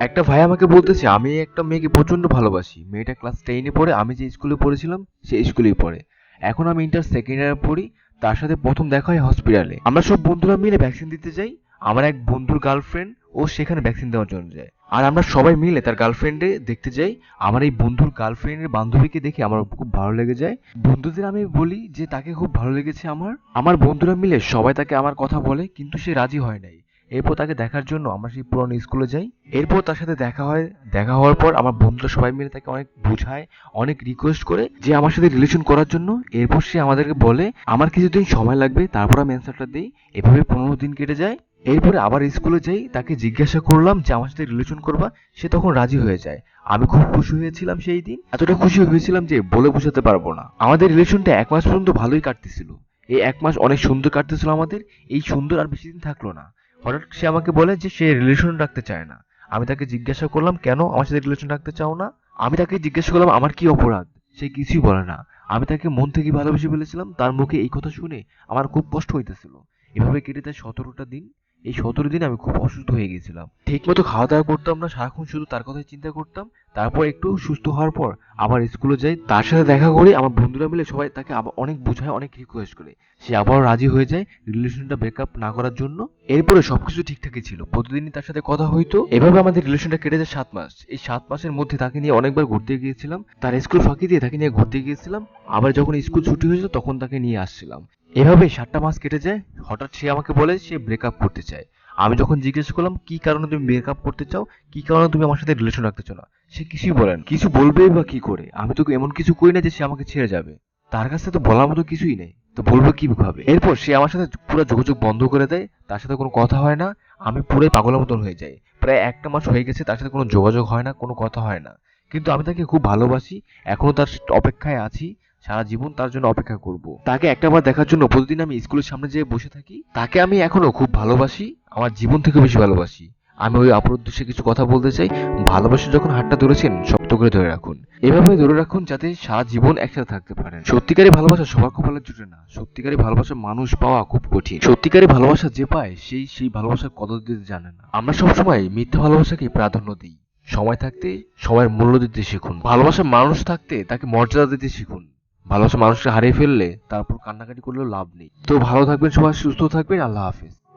একটা ভাই আমাকে বলতেছে, আমি একটা মেয়েকে প্রচণ্ড ভালোবাসি। মেয়েটা ক্লাস টেনে পড়ে, আমি যে স্কুলে পড়েছিলাম, সেই স্কুলেই পড়ে। এখন আমি ইন্টার সেকেন্ড ইয়ারে পড়ি, তার সাথে প্রথম দেখা হয় হসপিটালে আমরা সব বন্ধুরা মিলে ভ্যাকসিন দিতে যাই। আমার এক বন্ধুর গার্লফ্রেন্ড ও সেখানে ভ্যাকসিন দেওয়ার জন্য যায়। আর আমরা সবাই মিলে তার গার্লফ্রেন্ডে দেখতে যাই। আমার এই বন্ধুর গার্লফ্রেন্ডের বান্ধবীকে দেখে আমার খুব ভালো লেগে যায়। বন্ধুদের আমি বলি যে, তাকে খুব ভালো লেগেছে আমার। আমার বন্ধুরা মিলে সবাই তাকে আমার কথা বলে, কিন্তু সে রাজি হয় নাই। এরপর তাকে দেখার জন্য আমরা সেই পুরনো স্কুলে যাই। এরপর তার সাথে দেখা হয়, দেখা হওয়ার পর আমার বন্ধুরা সবাই মিলে তাকে অনেক বোঝায়, অনেক রিকোয়েস্ট করে যে আমার সাথে রিলেশন করার জন্য। এরপর সে আমাদেরকে বলে, আমার কিছুদিন সময় লাগবে, তারপর আমি অ্যান্সারটা দিই। এভাবে পনেরো দিন কেটে যায়। এরপরে আবার স্কুলে যাই, তাকে জিজ্ঞাসা করলাম যে, আমার সাথে রিলেশন করবা? সে তখন রাজি হয়ে যায়। আমি খুব খুশি হয়েছিলাম সেই দিন। এতটা খুশি হয়েছিলাম যে, বলে বোঝাতে পারব না। আমাদের রিলেশনটা এক মাস পর্যন্ত ভালোই কাটতেছিল। এই এক মাস অনেক সুন্দর কাটতেছিল আমাদের। এই সুন্দর আর বেশি দিন থাকল না। হঠাৎ সে আমাকে বলে যে সে রিলেশন রাখতে চায় না। আমি তাকে জিজ্ঞাসা করলাম, কেন আমার সাথে রিলেশন রাখতে চাও না? আমি তাকে জিজ্ঞাসা করলাম, আমার কি অপরাধ? সে কিছুই বলে না। আমি তাকে মন থেকে ভালোবেসে ফেলেছিলাম, তার মুখে এই কথা শুনে আমার খুব কষ্ট হইতেছিল। এভাবে কেটে তার সতেরোটা দিন। এই সতেরো দিন আমি খুব অসুস্থ হয়ে গেছিলাম। ঠিক মতো খাওয়া দাওয়া করতাম না, সারাক্ষণ শুধু তার কথাই চিন্তা করতাম। তারপর একটু সুস্থ হওয়ার পর আবার স্কুলে যাই। তার সাথে দেখা করি, আমার বন্ধুরা মিলে সবাই তাকে আবার অনেক বোঝায়, অনেক রিকোয়েস্ট করে। সে আবারও রাজি হয়ে যায় রিলেশনটা ব্রেকআপ না করার জন্য। এরপরে সবকিছু ঠিকঠাকই ছিল। প্রতিদিনই তার সাথে কথা হইতো। এভাবে আমাদের রিলেশনটা কেটে যায় সাত মাস। এই সাত মাসের মধ্যে তাকে নিয়ে অনেকবার ঘুরতে গিয়েছিলাম। তার স্কুল ফাঁকি দিয়ে তাকে নিয়ে ঘুরতে গিয়েছিলাম। আবার যখন স্কুল ছুটি হয়েছিল, তখন তাকে নিয়ে আসছিলাম। এভাবে সাতটা মাস কেটে যায়, হঠাৎ সে আমাকে বলে সে ব্রেকআপ করতে চায়। আমি যখন জিজ্ঞেস করলাম, কি কারণে তুমি ব্রেকআপ করতে চাও? কি কারণে তুমি আমার সাথে রিলেশন রাখতে চাও না? সে কিছুই বলেন কিছু বলবেই বা কি করে? আমি তো এমন কিছু করি না যে সে আমাকে ছেড়ে যাবে। তার কাছে তো বলার মতো কিছুই নেই। তো বলব কীভাবে? এরপর সে আমার সাথে পুরো যোগাযোগ বন্ধ করে দেয়। তার সাথে কোনো কথা হয় না। আমি পুরোই পাগলের মতন হয়ে যাই। প্রায় একটা মাস হয়ে গেছে, তার সাথে কোনো যোগাযোগ হয় না, কোনো কথা হয় না। কিন্তু আমি তাকে খুব ভালোবাসি। এখনও তার অপেক্ষায় আছি। সারা জীবন তার জন্য অপেক্ষা করব। তাকে একটাবার দেখার জন্য প্রতিদিন আমি স্কুলের সামনে যেয়ে বসে থাকি। তাকে আমি এখনও খুব ভালোবাসি, আমার জীবন থেকে বেশি ভালোবাসি। আমি ওই অপর উদ্দেশ্যে কিছু কথা বলতে চাই। ভালোবাসা যখন হাতটা ধরেছেন, শক্ত করে ধরে রাখুন। এভাবে ধরে রাখুন যাতে সারা জীবন একসাথে থাকতে পারেন। সত্যিকারী ভালোবাসা সবার কপালে জুটে না। সত্যিকারী ভালোবাসা মানুষ পাওয়া খুব কঠিন। সত্যিকারী ভালোবাসা যে পায়, সেই সেই ভালোবাসার কত দিতে জানে না। আমরা সবসময় মিথ্যা ভালোবাসাকে প্রাধান্য দিই। সময় থাকতে সময়ের মূল্য দিতে শিখুন। ভালোবাসা মানুষ থাকতে তাকে মর্যাদা দিতে শিখুন। ভালোবাসা মানুষকে হারিয়ে ফেললে তারপর কান্নাকাটি করলেও লাভ নেই। তো ভালো থাকবেন সবাই সুস্থ থাকবেন, আল্লাহ হাফিজ।